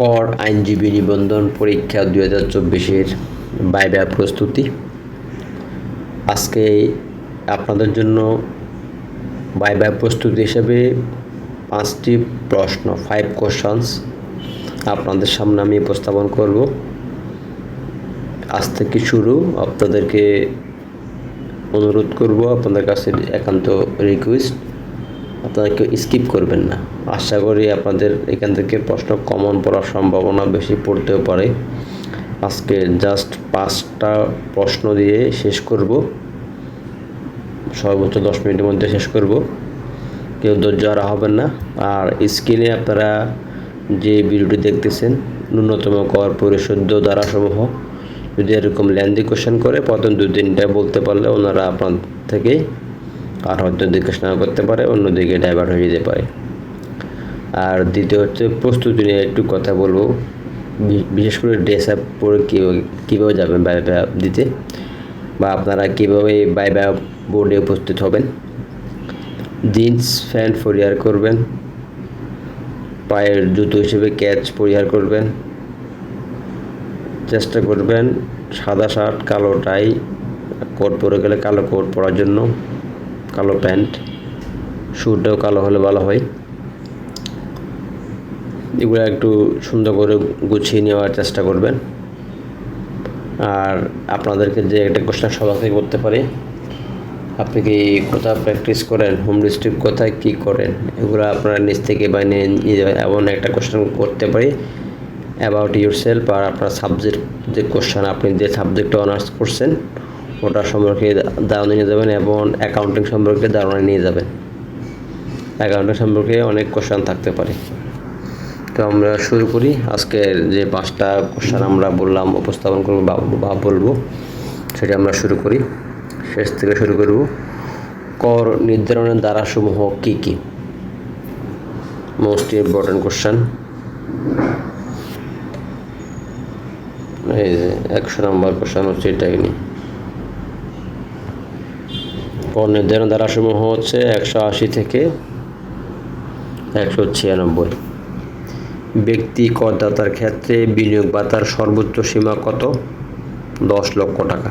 কর, আইনজীবী নিবন্ধন পরীক্ষা দুই হাজার চব্বিশের বাইবা প্রস্তুতি। আজকে আপনাদের জন্য বাইবা প্রস্তুতি হিসেবে পাঁচটি প্রশ্ন ফাইভ কোশ্চেন্স আপনাদের সামনে আমি উপস্থাপন করব। আজ থেকে শুরু আপনাদেরকে অনুরোধ করব, আপনাদের কাছে একান্ত রিকোয়েস্ট আপনারা কেউ স্কিপ করবেন না। আশা করি আপনাদের এখান থেকে প্রশ্ন কমন পড়ার সম্ভাবনা বেশি পড়তেও পারে। আজকে জাস্ট পাঁচটা প্রশ্ন দিয়ে শেষ করব। সর্বোচ্চ দশ মিনিটের মধ্যে শেষ করব। কেউ ধৈর্য হারা হবেন না। আর স্ক্রিনে আপনারা যে ভিডিওটি দেখতেছেন, ন্যূনতম কর পরিশোধ ধারাসমূহ যদি এরকম ল্যান্দি কোশ্চেন করে, প্রথম দু তিনটা বলতে পারলে ওনারা আপনার থেকে আর হয়তো দিকে স্নান করতে পারে, অন্যদিকে ডাইভার্ট হয়ে যেতে পারে। আর দ্বিতীয় হচ্ছে প্রস্তুতি নিয়ে একটু কথা বলব। বিশেষ করে ড্রেস আপ পরে কীভাবে কীভাবে যাবেন বাইবা দিতে? বা আপনারা কীভাবে বাইবা বোর্ডে উপস্থিত হবেন? জিন্স প্যান্ট পরিহার করবেন। পায়ের জুতো হিসেবে ক্যাচ পরিহার করবেন। চেষ্টা করবেন সাদা শার্ট, কালো টাই কোট পরে গেলে কালো কোট পরার জন্য। কালো প্যান্ট। শুটাও কালো হলে ভালো হয়। এগুলো একটু সুন্দর করে গুছিয়ে নেওয়ার চেষ্টা করবেন। আর আপনাদেরকে যে একটা কোশ্চেন সবাইকে করতে পারে, আপনি কি কোথাও প্র্যাকটিস করেন? হোম ডিস্ট্রিক্ট কোথায় কী করেন? এগুলো আপনারা নিজ থেকে বাইনে নিয়ে যাবেন। এমন একটা কোশ্চেন করতে পারি অ্যাবাউট ইউর সেলফ আর আপনার সাবজেক্ট যে কোশ্চেন আপনি যে সাবজেক্টে অনার্স করছেন ওটা সম্পর্কে ধারণা নিয়ে যাবেন এবং অ্যাকাউন্টিং সম্পর্কে ধারণা নিয়ে যাবেন। অ্যাকাউন্টিং সম্পর্কে অনেক কোশ্চেন থাকতে পারে। তো আমরা শুরু করি। আজকের যে পাঁচটা কোশ্চেন আমরা বললাম, উপস্থাপন করব বা বলব সেটা আমরা শুরু করি। শেষ থেকে শুরু করব। কর নির্ধারণের ধারাসমূহ কী কী? মোস্ট ইম্পর্টেন্ট কোশ্চেন এই যে একশো নম্বর কোশ্চেন হচ্ছে এটাই নিয়ে। কর নির্ধারণ ধারাসমূহ হচ্ছে একশো আশি থেকে একশো ছিয়ানব্বই। ব্যক্তি করদাতার ক্ষেত্রে বিনিয়োগ ভাতার সর্বোচ্চ সীমা কত? দশ লক্ষ টাকা।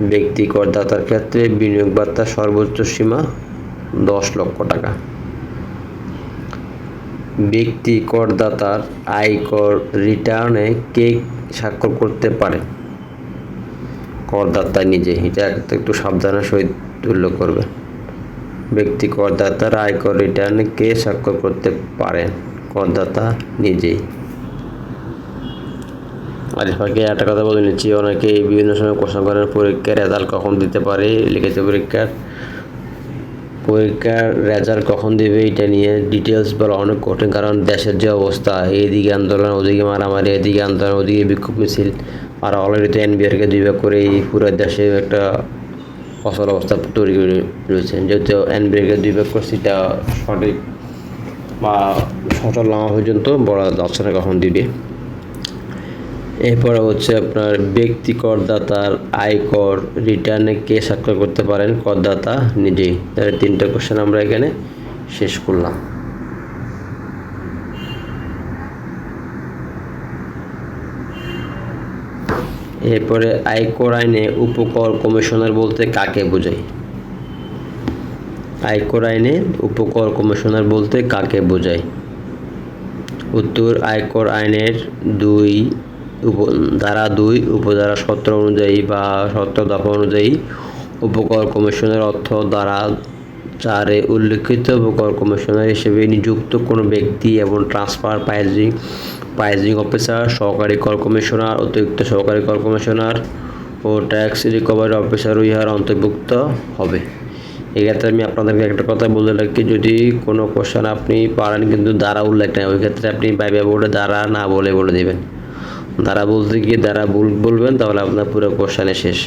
ব্যক্তি করদাতার ক্ষেত্রে বিনিয়োগ ভাতার সর্বোচ্চ সীমা দশ লক্ষ টাকা। ব্যক্তি করদাতার আয়কর রিটার্নে কে স্বাক্ষর করতে পারে? করদাতা নিজে। এটা একটু সাবধানের সহিত উল্লেখ করবে ব্যক্তি করদাতার আয়কর রিটার্নে কে স্বাক্ষর করতে পারেন। করদাতা নিজেই। আর ফাঁকে একটা কথা বলে নিচ্ছি। অনেকে বিভিন্ন সময় কোশ্চেন করেন, পরীক্ষার রেজাল্ট কখন দিতে পারে? লিখিত পরীক্ষার। পরীক্ষার রেজাল্ট কখন দেবে? এটা নিয়ে ডিটেলস বলা অনেক কঠিন, কারণ দেশের যে অবস্থা এইদিকে আন্দোলন, ওদিকে মারামারি, এদিকে আন্দোলন, ওদিকে বিক্ষোভ মিছিল আর অলরেডি তো এনবিআরকে দুই ভাগ করে এই পুরো দেশে একটা ফসল অবস্থা তৈরি করে রয়েছে। যেহেতু এনবিআরকে দুই ভাগ করছে, এটা সঠিক বা সচল নামা পর্যন্ত বলা যাচ্ছে না কখন দিবে। এরপরে হচ্ছে আপনার ব্যক্তি করদাতার আয়কর রিটার্নে কে স্বাক্ষর করতে পারেন? করদাতা নিজেই। তাহলে তিনটা কোশ্চেন আমরা এখানে শেষ করলাম। এরপরে আয়কর আইনে উপকর কমিশনার বলতে কাকে বোঝায়? আয়কর আইনে উপকর কমিশনার বলতে কাকে বোঝায়? উত্তর আয়কর আইনের দুই উপ, ধারা দুই, উপধারা সতেরো অনুযায়ী বা সতেরো দফা অনুযায়ী উপকর কমিশনের অর্থ দ্বারা চারে উল্লেখিত কমিশনার হিসেবে নিযুক্ত কোনো ব্যক্তি এবং ট্রান্সফার প্রাইজিং প্রাইজিং অফিসার, সহকারী কর কমিশনার, অতিরিক্ত সহকারী কর কমিশনার ও ট্যাক্স রিকভারি অফিসারও ইহার অন্তর্ভুক্ত হবে। এক্ষেত্রে আমি আপনাদেরকে একটা কথা বলে রাখি, যদি কোনো কোশ্চেন আপনি পারেন কিন্তু দ্বারা উল্লেখ নেই, ওই ক্ষেত্রে আপনি বাইবে বোর্ডে দ্বারা না বলে বলে দেবেন। দ্বারা বলতে গিয়ে দ্বারা বলবেন, তাহলে আপনার পুরো কোশ্চেনে শেষ।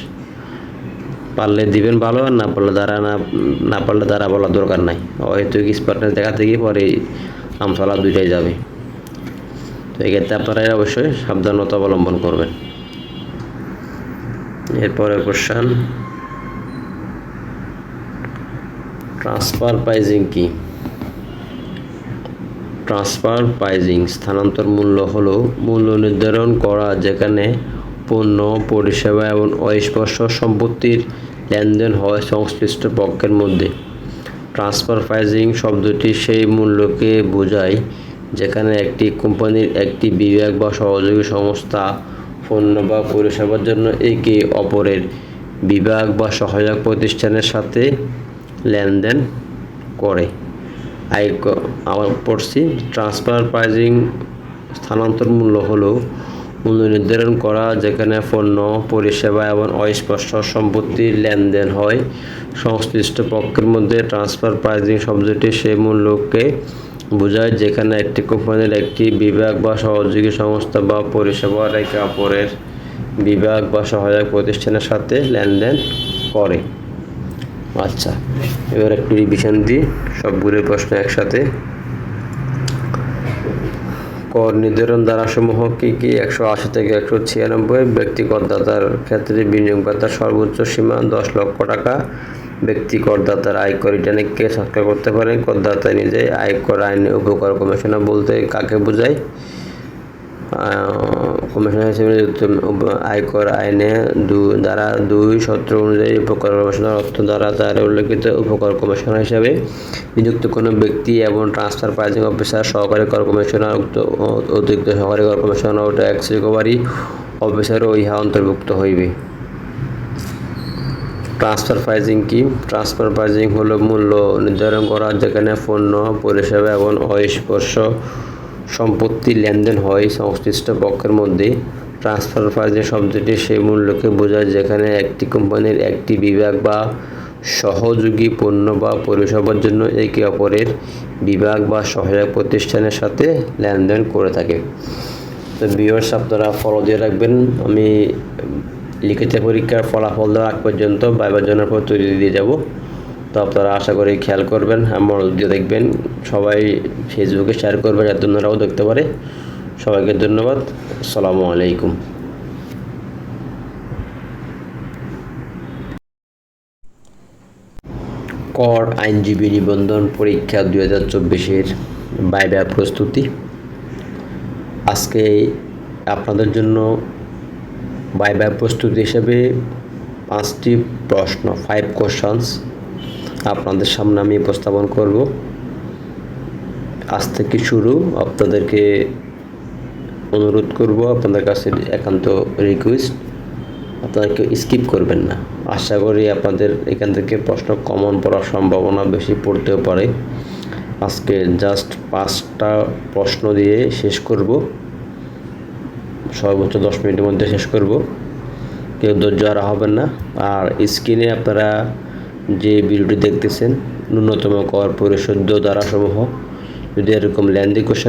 পারলে দিবেন ভালো, আর না পারলে দ্বারা না না পারলে দ্বারা বলার দরকার নাই। হয়তো স্মার্টনেস দেখাতে গিয়ে পরে আমসালা দুইটাই যাবে। তো এক্ষেত্রে আপনারা অবশ্যই সাবধানতা অবলম্বন করবেন। এরপরে কোশ্চান ট্রান্সফার প্রাইজিং কি? ট্রান্সফার প্রাইজিং স্থানান্তর মূল্য হলো, মূল্য নির্ধারণ করা যেখানে পণ্য পরিষেবা এবং অস্পর্শ সম্পত্তির লেনদেন হয় সংশ্লিষ্ট পক্ষের মধ্যে। ট্রান্সফার প্রাইজিং শব্দটি সেই মূল্যকে বোঝায় যেখানে একটি কোম্পানির একটি বিভাগ বা সহযোগী সংস্থা পণ্য বা পরিষেবার জন্য একে অপরের বিভাগ বা সহায়ক প্রতিষ্ঠানের সাথে লেনদেন করে। আই আবার পড়ছি। ট্রান্সফার প্রাইজিং স্থানান্তর মূল্য হলো মূল্য নির্ধারণ করা, যেখানে পণ্য, পরিষেবা এবং অস্পষ্ট সম্পত্তির লেনদেন হয়। সংশ্লিষ্ট পক্ষের মধ্যে ট্রান্সফার প্রাইজিং শব্দটি সেই মূল্যকে বোঝায়, যেখানে একটি কোম্পানির একটি বিভাগ বা সহযোগী সংস্থা বা পরিষেবার একে অপরের বিভাগ বা সহায়ক প্রতিষ্ঠানের সাথে লেনদেন করে। আচ্ছা এবার একটু রিভিশন দিই। সবগুলো প্রশ্ন একসাথে। কর নির্ধারণ ধারাসমূহ কি কি? একশো আশি থেকে একশো ছিয়ানব্বই। ব্যক্তি করদাতার ক্ষেত্রে বিনিয়োগ ভাতার সর্বোচ্চ সীমা দশ লক্ষ টাকা। ব্যক্তি করদাতার আয়কর রিটার্নে কে সরকার করতে পারেন করদাতা নিজেই আয়কর আইনে উপকর কমিশনার বলতে কাকে বোঝায়? কমিশনার হিসেবে আয়কর আইনে দু ধারা দুই সত্র অনুযায়ী উপকর কমিশনার অর্থ দ্বারা তার উল্লেখিত উপকর কমিশনার হিসাবে নিযুক্ত কোনো ব্যক্তি এবং ট্রান্সফার প্রাইজিং অফিসার, সহকারী কর কমিশনার, উক্ত অতিরিক্ত সহকারী কর কমিশনার ও ট্যাক্স রিকভারি অফিসারও ইহা অন্তর্ভুক্ত হইবে। ট্রান্সফার প্রাইজিং কি? ট্রান্সফার প্রাইজিং হলো মূল্য নির্ধারণ করা, যেখানে পণ্য, পরিষেবা এবং অস্পর্শ সম্পত্তি লেনদেন হয় সংশ্লিষ্ট পক্ষের মধ্যে। ট্রান্সফার প্রাইজিং শব্দটি, সেই মূল্যকে বোঝায় যেখানে একটি কোম্পানির একটি বিভাগ বা সহযোগী পণ্য বা পরিষেবার জন্য একে অপরের বিভাগ বা সহায়ক প্রতিষ্ঠানের সাথে লেনদেন করে থাকে। তো ভিউয়ার্স আপনারা ফলো দিয়ে রাখবেন। আমি লিখিত পরীক্ষার ফলাফল দেওয়ার আগ পর্যন্ত বাইবার জন্য পর তৈরি দিয়ে যাব। তো আপনারা আশা করি খেয়াল করবেন, আমার দিয়ে দেখবেন। সবাই ফেসবুকে শেয়ার করবেন যাতে অন্যরাও দেখতে পারে। সবাইকে ধন্যবাদ, আসসালামু আলাইকুম। কর আইনজীবী নিবন্ধন পরীক্ষা দুই হাজার চব্বিশের বাইবা প্রস্তুতি। আজকে আপনাদের জন্য বাইবা প্রস্তুতি হিসেবে পাঁচটি প্রশ্ন ফাইভ কোশ্চেন্স আপনাদের সামনে আমি উপস্থাপন করব। আজ থেকে শুরু আপনাদেরকে অনুরোধ করব আপনাদের কাছে একান্ত রিকোয়েস্ট আপনাদেরকে স্কিপ করবেন না। আশা করি আপনাদের এখান থেকে প্রশ্ন কমন পড়ার সম্ভাবনা বেশি পড়তেও পারে। আজকে জাস্ট পাঁচটা প্রশ্ন দিয়ে শেষ করব। সর্বোচ্চ দশ মিনিটের মধ্যে শেষ করব। কেউ ধৈর্য আর হবেন না। আর স্ক্রিনে আপনারা যে ভিডিওটি দেখতেছেন ন্যূনতম কর পরিশোধ ধারাসমূহ যদি এরকম কোশ্চেন